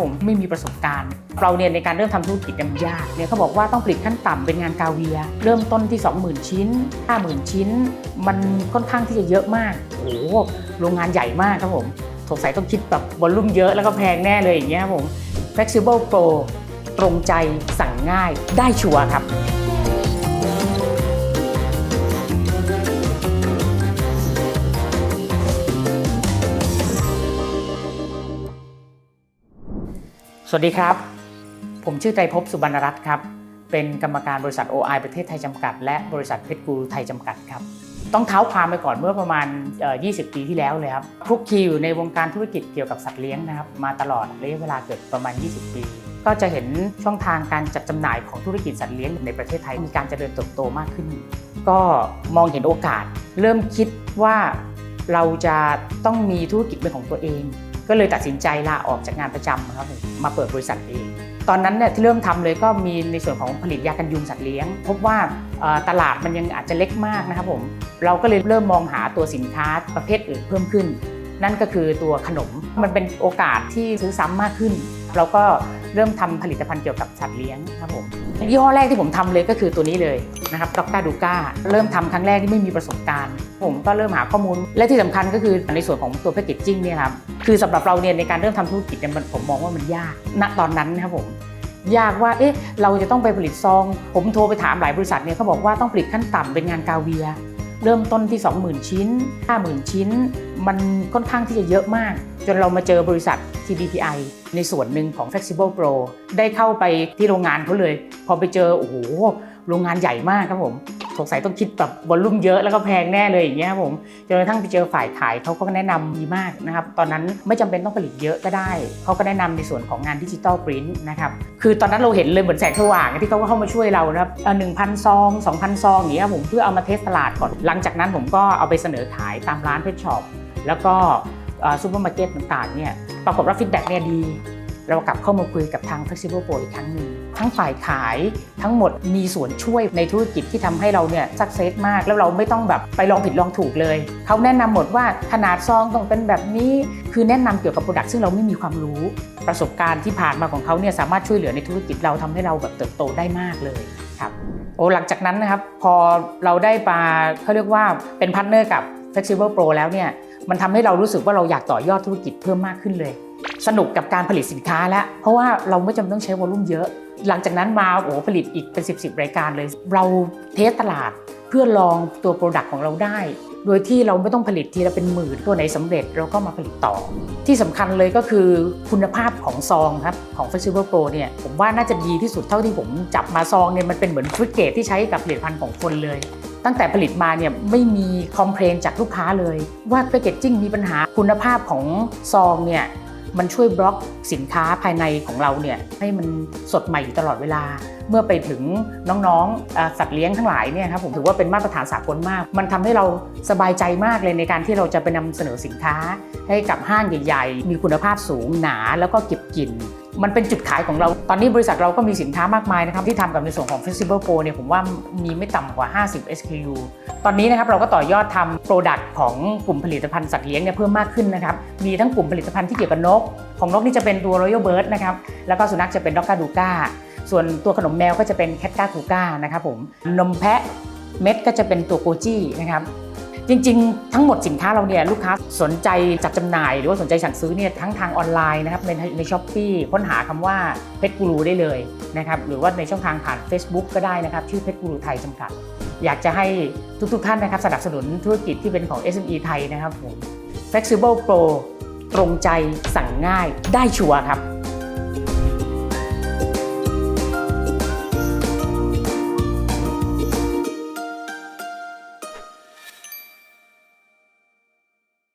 ผมไม่มีประสบการณ์ เราเนี่ยในการเริ่มทำธุรกิจมันยากเนี่ยเขาบอกว่าต้องผลิตขั้นต่ำเป็นงานกาเวีย เริ่มต้นที่ 20,000 ชิ้น 50,000 ชิ้น มันค่อนข้างที่จะเยอะมากโอ้โหโรงงานใหญ่มากครับผมสงสัยต้องคิดแบบวอลลุ่มเยอะแล้วก็แพงแน่เลยอย่างเงี้ยครับผม Flexible Pro ตรงใจสั่งง่ายได้ชัวร์ครับ สวัสดีครับ ผมชื่อไตรภพสุบรรณรัตน์ครับ เป็นกรรมการบริษัท OI ประเทศไทยจำกัด และบริษัทเพชรกูรูไทยจำกัดครับ ต้องเท้าความไปก่อนเมื่อประมาณ 20 ปีที่แล้วเลยครับคลุกคลีอยู่ในวงการธุรกิจเกี่ยวกับสัตว์เลี้ยงนะครับ มาตลอดระยะเวลาเกือบประมาณ 20 ปี ก็จะเห็นช่องทางการจัดจำหน่ายของธุรกิจสัตว์เลี้ยงในประเทศไทยมีการเจริญเติบโตมากขึ้น ก็มองเห็นโอกาส เริ่มคิดว่าเราจะต้องมีธุรกิจเป็นของตัวเอง ก็เลยตัดสินใจลาออกจากงานประจำครับมาเปิดบริษัทเอง ตอนนั้นเนี่ยที่เริ่มทำเลยก็มีในส่วนของผลิตยากันยุงสัตว์เลี้ยง พบว่าตลาดมันยังอาจจะเล็กมากนะครับผมเราก็เลยเริ่มมองหาตัวสินค้าประเภทอื่นเพิ่มขึ้น นั่นก็คือตัวขนมมันเป็นโอกาสที่ซื้อซ้ำมากขึ้น เราก็ เริ่มทำผลิตภัณฑ์เกี่ยวกับสัตว์เลี้ยงครับผมยี่ห้อแรกที่ผมทำเลยก็คือตัวนี้เลยนะครับด็อกตาดูก้าเริ่มทำครั้งแรกที่ไม่มีประสบการณ์ ผมก็เริ่มหาข้อมูล และที่สำคัญก็คือในส่วนของตัวแพคเกจจิ้งเนี่ยครับคือสำหรับเราเนี่ยในการเริ่มทำธุรกิจเนี่ยมันผมมองว่ามันยากณตอนนั้นนะครับผมยากว่า เอ๊ะ เราจะต้องไปผลิตซอง ผมโทรไปถามหลายบริษัทเนี่ยเขาบอกว่าต้องผลิตขั้นต่ำเป็นงานกาเวีย เริ่มต้นที่ 20,000 ชิ้น 50,000 ชิ้น มันค่อนข้างที่จะเยอะมาก จนเรามาเจอบริษัท TDPI ในส่วนหนึ่งของ Flexible Pro ได้เข้าไปที่โรงงานเขาเลย พอไปเจอ โอ้โห โรงงานใหญ่มากครับผมสงสัยต้องคิดแบบวอลลุ่มเยอะแล้วก็แพงแน่เลยอย่างเงี้ยครับผมจนกระทั่งไปเจอฝ่ายขายเขาก็แนะนำดีมากนะครับ ตอนนั้นไม่จำเป็นต้องผลิตเยอะก็ได้ เขาก็แนะนำในส่วนของงานดิจิตอลปรินต์นะครับ คือตอนนั้นเราเห็นเลยเหมือนแสงสว่างที่เขาก็เข้ามาช่วยเรานะครับหนึ่งพันซองสองพันซองอย่างเงี้ยผมเพื่อเอามาเทสตลาดก่อน หลังจากนั้นผมก็เอาไปเสนอขายตามร้านเพชช็อปแล้วก็ ซูเปอร์มาร์เก็ตต่างๆเนี่ยปรากฏว่าฟีดแบ็กเนี่ยดี เรากลับเข้ามาคุยกับทาง Flexible Pro อีกครั้งหนึ่งทั้งฝ่ายขายทั้งหมดมีส่วนช่วยในธุรกิจที่ทำให้เราเนี่ยสักเซสมาก แล้วเราไม่ต้องแบบไปลองผิดลองถูกเลย เขาแนะนำหมดว่าขนาดซองต้องเป็นแบบนี้ คือแนะนำเกี่ยวกับโปรดักต์ซึ่งเราไม่มีความรู้ประสบการณ์ที่ผ่านมาของเขาเนี่ยสามารถช่วยเหลือในธุรกิจเราทำให้เราแบบเติบโตได้มากเลยครับโอ้หลังจากนั้นนะครับพอเราได้มาเขาเรียกว่าเป็นพาร์ทเนอร์กับ Flexible Pro แล้วเนี่ย มันทำให้เรารู้สึกว่าเราอยากต่อยอดธุรกิจเพิ่มมากขึ้นเลย สนุกกับการผลิตสินค้าแล้ว เพราะว่าเราไม่จำเป็นต้องใช้วอลลุ่มเยอะ หลังจากนั้นมาโอ้ผลิตอีกเป็น 10บสรายการเลย เราเทสตลาดเพื่อลองตัวโปรดักต์ของเราได้ โดยที่เราไม่ต้องผลิตทีละเป็นหมื่นตัวไหนสำเร็จเราก็มาผลิตต่อ ที่สำคัญเลยก็คือคุณภาพของซองครับของ Festival Pro เนี่ยผมว่าน่าจะดีที่สุดเท่าที่ผมจับมาซองเนี่ยมันเป็นเหมือนฟรุตเกตที่ใช้กับผลิตภัณฑ์ของคนเลย ตั้งแต่ผลิตมาเนี่ยไม่มีคอมเพลนจากลูกค้าเลย ว่าแพคเกจจิ้งมีปัญหาคุณภาพของซองเนี่ย มันช่วยบล็อกสินค้าภายในของเราเนี่ยให้มันสดใหม่อยู่ตลอดเวลา เมื่อไปถึงน้องๆสัตว์เลี้ยงทั้งหลายเนี่ยครับผมถือว่าเป็นมาตรฐานสากลมาก มันทำให้เราสบายใจมากเลยในการที่เราจะไปนำเสนอสินค้า ให้กับห้างใหญ่ๆ มีคุณภาพสูงหนาแล้วก็เก็บกลิ่นมันเป็นจุดขายของเรา ตอนนี้บริษัทเราก็มีสินค้ามากมายนะครับ ที่ทำกับในส่วนของ Flexible Pro เนี่ยผมว่ามีไม่ต่ำกว่า 50 SKU ตอนนี้นะครับเราก็ต่อยอดทำโปรดักต์ของกลุ่มผลิตภัณฑ์สัตว์เลี้ยงเนี่ยเพิ่มมากขึ้นนะครับ มีทั้งกลุ่มผลิตภัณฑ์ที่เกี่ยวกับนก ของนกนี่จะเป็นตัว Royal Bird นะครับ แล้วก็สุนัขจะเป็น d o g ก a ดูก้า ส่วนตัวขนมแมวก็จะเป็น Cat ก้าคูก้านะครับผม นมแพะเม็ดก็จะเป็นตัวโกจี้นะครับจริงๆ ทั้งหมดสินค้าเราเนี่ยลูกค้าสนใจจัดจำหน่าย หรือว่าสนใจสั่งซื้อเนี่ยทั้งทางออนไลน์นะครับในในช้อปปีค้นหาคำว่าเพชรกูรูได้เลยนะครับหรือว่าในช่องทางผ่าน Facebook ก็ได้นะครับ ชื่อเพชรกูรูไทยจำกัด อยากจะให้ทุกๆท่านนะครับสนับสนุนธุรกิจที่เป็นของ SME ไทยนะครับผม Flexible Pro ตรงใจสั่งง่ายได้ชัวร์ครับ